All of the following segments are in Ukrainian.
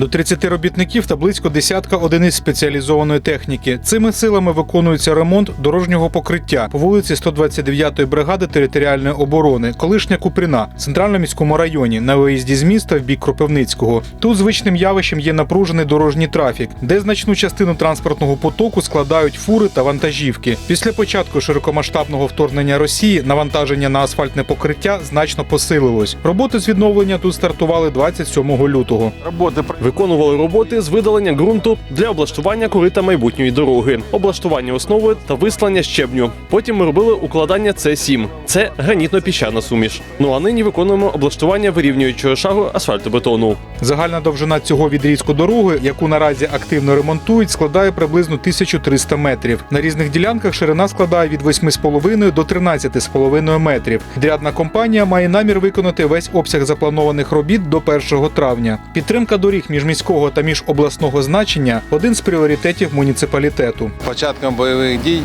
До 30 робітників та близько десятка одиниць спеціалізованої техніки. Цими силами виконується ремонт дорожнього покриття по вулиці 129-ї бригади територіальної оборони, колишня Купріна, в центральному міському районі, на виїзді з міста в бік Кропивницького. Тут звичним явищем є напружений дорожній трафік, де значну частину транспортного потоку складають фури та вантажівки. Після початку широкомасштабного вторгнення Росії навантаження на асфальтне покриття значно посилилось. Роботи з відновлення тут стартували 27 лютого. Роботи Виконували роботи з видалення ґрунту для облаштування корита майбутньої дороги, облаштування основи та вислання щебню. Потім ми робили укладання С7. Це гранітно-піщана суміш. Ну а нині виконуємо облаштування вирівнюючого шагу асфальтобетону. Загальна довжина цього відрізку дороги, яку наразі активно ремонтують, складає приблизно 1300 метрів. На різних ділянках ширина складає від 8,5 до 13,5 метрів. Підрядна компанія має намір виконати весь обсяг запланованих робіт до 1 травня. Підтримка доріг міжміського та міжобласного значення один з пріоритетів муніципалітету. Початком бойових дій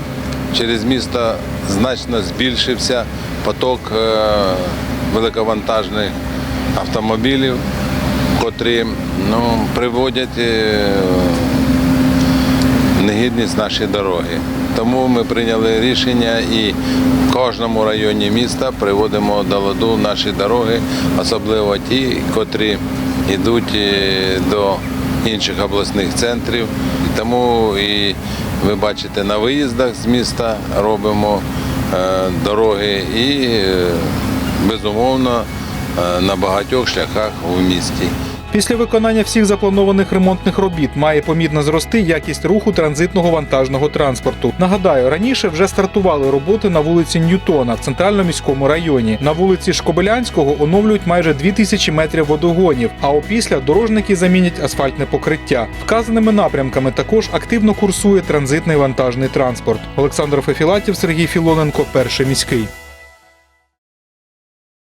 через місто значно збільшився поток е, великовантажних автомобілів, котрі ну, приводять е, негідність нашої дороги. Тому ми прийняли рішення і в кожному районі міста приводимо до ладу наші дороги, особливо ті, котрі йдуть е, до інших обласних центрів. Тому і ви бачите на виїздах з міста робимо е, дороги і е, безумовно на багатьох шляхах у місті. Після виконання всіх запланованих ремонтних робіт має помітно зрости якість руху транзитного вантажного транспорту. Нагадаю, раніше вже стартували роботи на вулиці Ньютона в центральному міському районі. На вулиці Шкобелянського оновлюють майже 2000 метрів водогонів. А опісля дорожники замінять асфальтне покриття. Вказаними напрямками також активно курсує транзитний вантажний транспорт. Олександр Фефілатів, Сергій Філоненко, перший міський.